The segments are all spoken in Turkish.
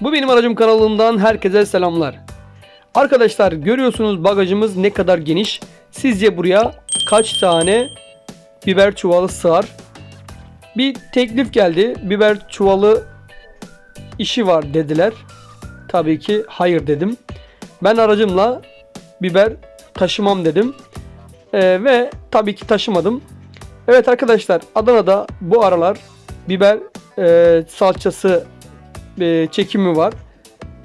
Bu benim aracım kanalından herkese selamlar. Arkadaşlar görüyorsunuz bagajımız ne kadar geniş. Sizce buraya kaç tane biber çuvalı sığar? Bir teklif geldi. Biber çuvalı işi var dediler. Tabii ki hayır dedim. Ben aracımla biber taşımam dedim. Ee, ve tabii ki taşımadım. Evet arkadaşlar Adana'da bu aralar biber e, salçası e, çekimi var.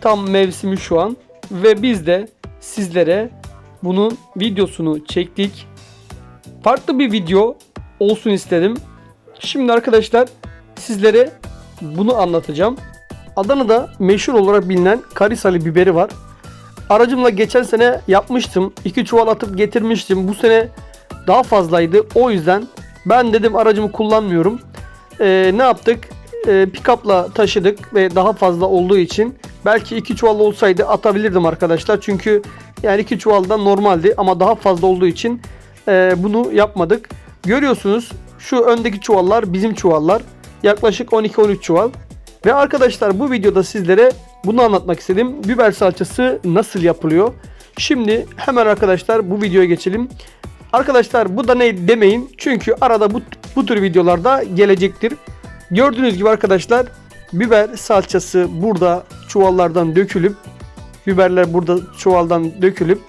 Tam mevsimi şu an ve biz de sizlere bunun videosunu çektik. Farklı bir video olsun istedim. Şimdi arkadaşlar sizlere bunu anlatacağım. Adana'da meşhur olarak bilinen Karisalı biberi var. Aracımla geçen sene yapmıştım. iki çuval atıp getirmiştim. Bu sene daha fazlaydı. O yüzden ben dedim aracımı kullanmıyorum. Ee, ne yaptık? Ee, pick-up'la taşıdık ve daha fazla olduğu için belki iki çuval olsaydı atabilirdim arkadaşlar. Çünkü yani iki çuval da normaldi ama daha fazla olduğu için e, bunu yapmadık. Görüyorsunuz şu öndeki çuvallar bizim çuvallar. Yaklaşık 12-13 çuval. Ve arkadaşlar bu videoda sizlere bunu anlatmak istedim. Biber salçası nasıl yapılıyor? Şimdi hemen arkadaşlar bu videoya geçelim. Arkadaşlar bu da ne demeyin. Çünkü arada bu, bu tür videolarda gelecektir. Gördüğünüz gibi arkadaşlar biber salçası burada çuvallardan dökülüp biberler burada çuvaldan dökülüp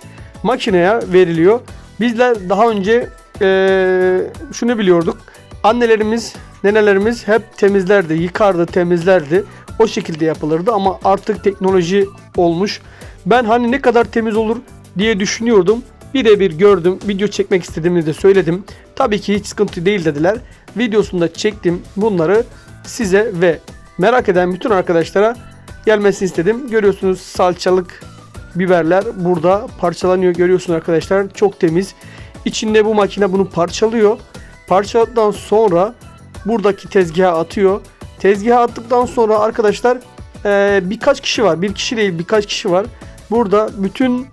makineye veriliyor. Bizler daha önce eee, şunu biliyorduk. Annelerimiz, nenelerimiz hep temizlerdi, yıkardı, temizlerdi. O şekilde yapılırdı ama artık teknoloji olmuş. Ben hani ne kadar temiz olur diye düşünüyordum. Birebir gördüm, video çekmek istediğimi de söyledim. Tabii ki hiç sıkıntı değil dediler. Videosunu da çektim. Bunları size ve merak eden bütün arkadaşlara gelmesini istedim. Görüyorsunuz salçalık biberler burada parçalanıyor görüyorsunuz arkadaşlar. Çok temiz. İçinde bu makine bunu parçalıyor. Parçaladıktan sonra buradaki tezgaha atıyor. Tezgaha attıktan sonra arkadaşlar birkaç kişi var. Bir kişi değil birkaç kişi var. Burada bütün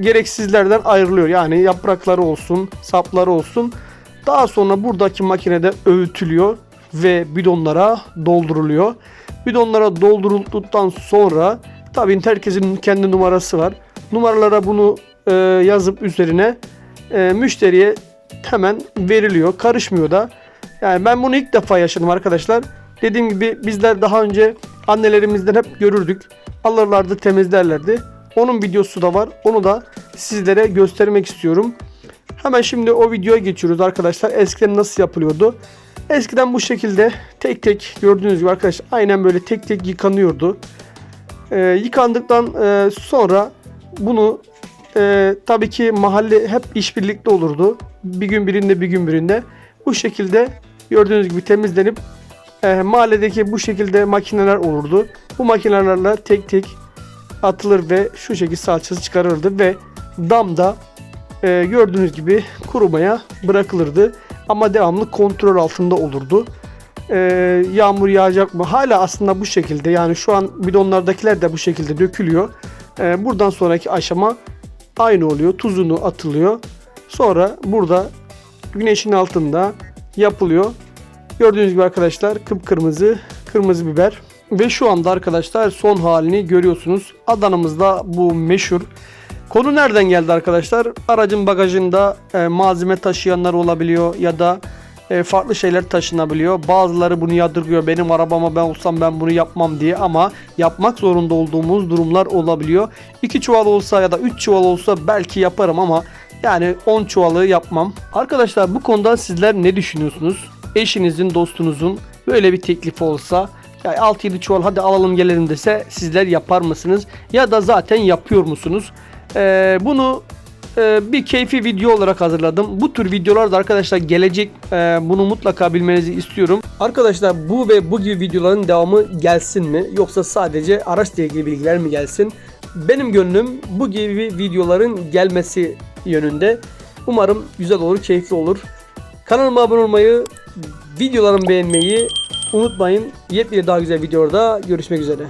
gereksizlerden ayrılıyor. Yani yaprakları olsun, sapları olsun. Daha sonra buradaki makinede öğütülüyor ve bidonlara dolduruluyor. Bidonlara doldurulduktan sonra tabii herkesin kendi numarası var. Numaralara bunu e, yazıp üzerine e, müşteriye hemen veriliyor. Karışmıyor da. Yani ben bunu ilk defa yaşadım arkadaşlar. Dediğim gibi bizler daha önce annelerimizden hep görürdük. Alırlardı temizlerlerdi. Onun videosu da var. Onu da sizlere göstermek istiyorum. Hemen şimdi o videoya geçiyoruz arkadaşlar. Eskiden nasıl yapılıyordu? Eskiden bu şekilde tek tek gördüğünüz gibi arkadaşlar aynen böyle tek tek yıkanıyordu. Ee, yıkandıktan e, sonra bunu e, tabii ki mahalle hep işbirlikte olurdu. Bir gün birinde bir gün birinde. Bu şekilde gördüğünüz gibi temizlenip e, mahalledeki bu şekilde makineler olurdu. Bu makinelerle tek tek atılır ve şu şekilde salçası çıkarılırdı ve damda e, gördüğünüz gibi kurumaya bırakılırdı. Ama devamlı kontrol altında olurdu. E, yağmur yağacak mı? Hala aslında bu şekilde yani şu an bidonlardakiler de bu şekilde dökülüyor. E, buradan sonraki aşama aynı oluyor. Tuzunu atılıyor. Sonra burada güneşin altında yapılıyor. Gördüğünüz gibi arkadaşlar kıpkırmızı kırmızı biber. Ve şu anda arkadaşlar son halini görüyorsunuz. Adana'mızda bu meşhur. Konu nereden geldi arkadaşlar? Aracın bagajında e, malzeme taşıyanlar olabiliyor ya da e, farklı şeyler taşınabiliyor. Bazıları bunu yadırgıyor. Benim arabama ben olsam ben bunu yapmam diye ama yapmak zorunda olduğumuz durumlar olabiliyor. 2 çuval olsa ya da 3 çuval olsa belki yaparım ama yani 10 çuvalı yapmam. Arkadaşlar bu konuda sizler ne düşünüyorsunuz? Eşinizin, dostunuzun böyle bir teklifi olsa ya 6-7 çuval hadi alalım gelelim dese sizler yapar mısınız? Ya da zaten yapıyor musunuz? Ee, bunu e, bir keyfi video olarak hazırladım. Bu tür videolar da arkadaşlar gelecek. Ee, bunu mutlaka bilmenizi istiyorum. Arkadaşlar bu ve bu gibi videoların devamı gelsin mi? Yoksa sadece araçla ilgili bilgiler mi gelsin? Benim gönlüm bu gibi videoların gelmesi yönünde. Umarım güzel olur, keyifli olur. Kanalıma abone olmayı, videolarımı beğenmeyi unutmayın. Yepyeni daha güzel videoda görüşmek üzere.